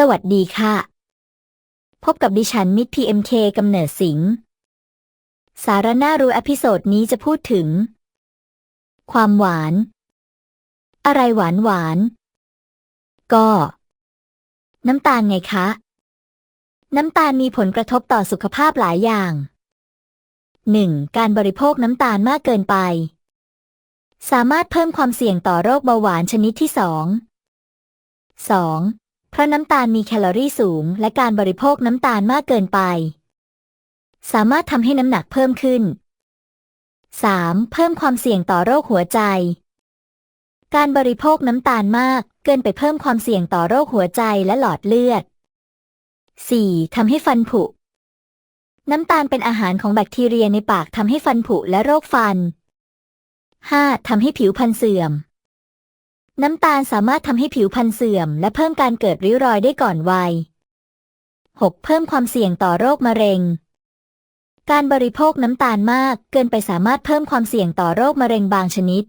สวัสดีค่ะ พบกับดิฉันมิตร PMK กำเนิดสิงห์สาระน่ารู้อพิโซดนี้จะพูดถึง ความหวาน อะไรหวานหวาน ก็ น้ำตาลไงคะ น้ำตาลมีผลกระทบต่อสุขภาพหลายอย่าง 1. การบริโภคน้ำตาลมากเกินไป สามารถเพิ่มความเสี่ยงต่อโรคเบาหวานชนิดที่ 2 2. เพราะน้ำตาลมีแคลอรี่สูง และการบริโภคน้ำตาลมากเกินไป สามารถทำให้น้ำหนักเพิ่มขึ้น 3. เพิ่มความเสี่ยงต่อโรคหัวใจ การบริโภคน้ำตาลมากเกินไปเพิ่มความเสี่ยงต่อโรคหัวใจและหลอดเลือด 4. ทำให้ฟันผุ น้ำตาลเป็นอาหารของแบคทีเรียในปากทำให้ฟันผุและโรคฟัน 5. ทำให้ผิวพรรณเสื่อม น้ำตาลสามารถทำให้ผิวพรรณเสื่อม และเพิ่มการเกิดริ้วรอยได้ก่อนวัย 6. เพิ่มความเสี่ยงต่อโรคมะเร็ง การบริโภคน้ำตาลมากเกินไปสามารถเพิ่มความเสี่ยงต่อโรคมะเร็งบางชนิด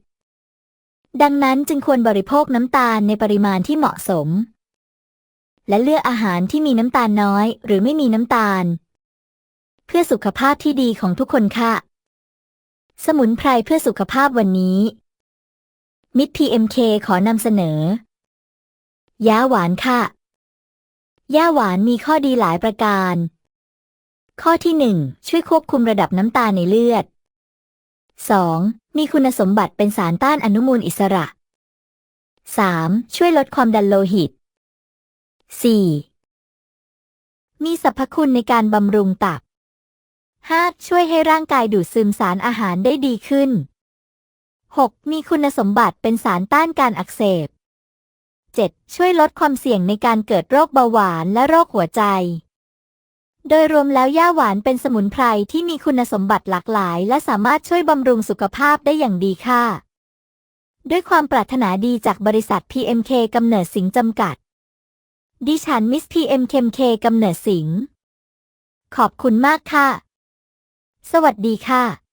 ดังนั้นจึงควรบริโภคน้ำตาลในปริมาณที่เหมาะสม และเลือกอาหารที่มีน้ำตาลน้อย หรือไม่มีน้ำตาล เพื่อสุขภาพที่ดีของทุกคนค่ะ สมุนไพรเพื่อสุขภาพวันนี้ มิตร PMK ขอนำเสนอยาหวานค่ะยาหวานมีข้อดีหลายประการ ข้อที่ 1 ช่วยควบคุมระดับน้ำตาลในเลือด 2. มีคุณสมบัติเป็นสารต้านอนุมูลอิสระ 3. ช่วยลดความดันโลหิต 4. มีสรรพคุณในการบำรุงตับ 5. ช่วยให้ร่างกายดูดซึมสารอาหารได้ดีขึ้น 6. มีคุณสมบัติเป็นสารต้านการอักเสบ 7. ช่วยลดความเสี่ยงในการเกิดโรคเบาหวานและโรคหัวใจ โดยรวมแล้วย่าหวานเป็นสมุนไพรที่มีคุณสมบัติหลากหลาย และสามารถช่วยบำรุงสุขภาพได้อย่างดีค่ะ ด้วยความปรารถนาดีจากบริษัท PMK กำเนิดสิงจำกัด ดิฉันมิส PMKK กำเนิดสิง ขอบคุณมากค่ะ สวัสดีค่ะ